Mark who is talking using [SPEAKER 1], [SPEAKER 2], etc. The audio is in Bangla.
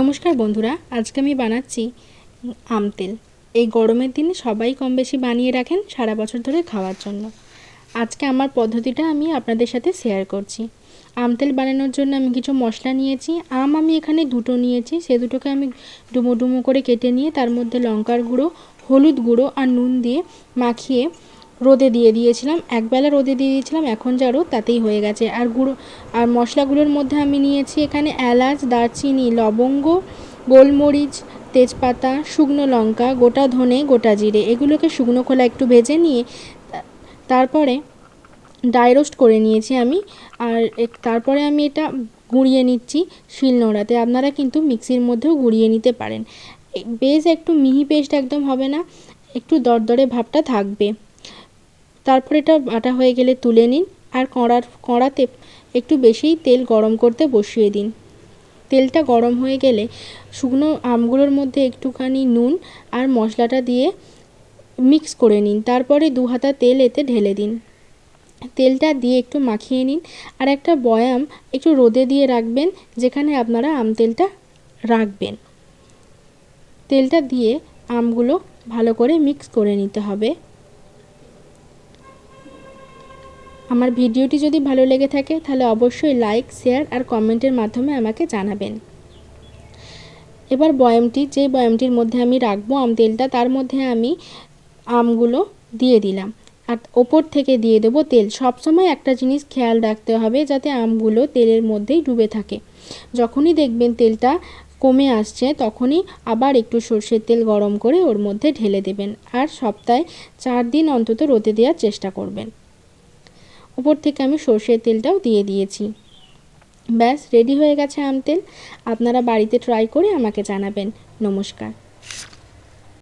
[SPEAKER 1] নমস্কার বন্ধুরা, আজকে আমি বানাচ্ছি আম তেল। এই গরমের দিনে সবাই কম বেশি বানিয়ে রাখেন সারা বছর ধরে খাওয়ার জন্য। আজকে আমার পদ্ধতিটা আমি আপনাদের সাথে শেয়ার করছি। আম তেল বানানোর জন্য আমি কিছু মশলা নিয়েছি, আম আমি এখানে দুটো নিয়েছি, সে দুটোকে আমি ডুমো ডুমো করে কেটে নিয়ে তার মধ্যে লঙ্কার গুঁড়ো, হলুদ গুঁড়ো আর নুন দিয়ে মাখিয়ে রোদে দিয়ে দিয়েছিলাম, একবেলা রোদে দিয়ে দিয়েছিলাম, এখন যা রোদ তাতেই হয়ে গেছে। আর গুঁড়ো, আর মশলাগুলোর মধ্যে আমি নিয়েছি এখানে এলাচ, দারচিনি, লবঙ্গ, গোলমরিচ, তেজপাতা, শুকনো লঙ্কা, গোটা ধনে, গোটা জিরে। এগুলোকে শুকনো খোলা একটু ভেজে নিয়ে তারপরে ড্রাই রোস্ট করে নিয়েছি আমি। আর তারপরে আমি এটা গুঁড়িয়ে নিচ্ছি শিলনোড়াতে। আপনারা কিন্তু মিক্সির মধ্যেও গুঁড়িয়ে নিতে পারেন। বেশ একটু মিহি পেস্ট একদম হবে না, একটু দরদরে ভাবটা থাকবে। তারপর এটা বাটা হয়ে গেলে তুলে নিন আর কড়ার, কড়াতে একটু বেশিই তেল গরম করতে বসিয়ে দিন। তেলটা গরম হয়ে গেলে শুকনো আমগুলোর মধ্যে একটুখানি নুন আর মশলাটা দিয়ে মিক্স করে নিন। তারপরে দু হাতা তেল এতে ঢেলে দিন। তেলটা দিয়ে একটু মাখিয়ে নিন আর একটা বয়াম একটু রোদে দিয়ে রাখবেন যেখানে আপনারা আম তেলটা রাখবেন। তেলটা দিয়ে আমগুলো ভালো করে মিক্স করে নিতে হবে। আমার ভিডিওটি যদি ভালো লেগে থাকে, তাহলে অবশ্যই লাইক শেয়ার আর কমেন্টের মাধ্যমে আমাকে জানাবেন। এবার বয়ামটি, যে বয়ামটির মধ্যে আমি রাখব আম তেলটা, তার মধ্যে আমি আমগুলো দিয়ে দিলাম। আর ওপর থেকে দিয়ে দেবো তেল। সবসময় একটা জিনিস খেয়াল রাখতে হবে, যাতে আমগুলো তেলের মধ্যেই ডুবে থাকে। যখনই দেখবেন তেলটা কমে আসছে, তখনই আবার একটু সর্ষের তেল গরম করে ওর মধ্যে ঢেলে দেবেন। আর সপ্তাহে চার দিন অন্তত রোদে দেওয়ার চেষ্টা করবেন। উপর থেকে আমি সর্ষের তেলটাও দিয়ে দিয়েছি। ব্যাস, রেডি হয়ে গেছে আম তেল। আপনারা বাড়িতে ট্রাই করে আমাকে জানাবেন। নমস্কার।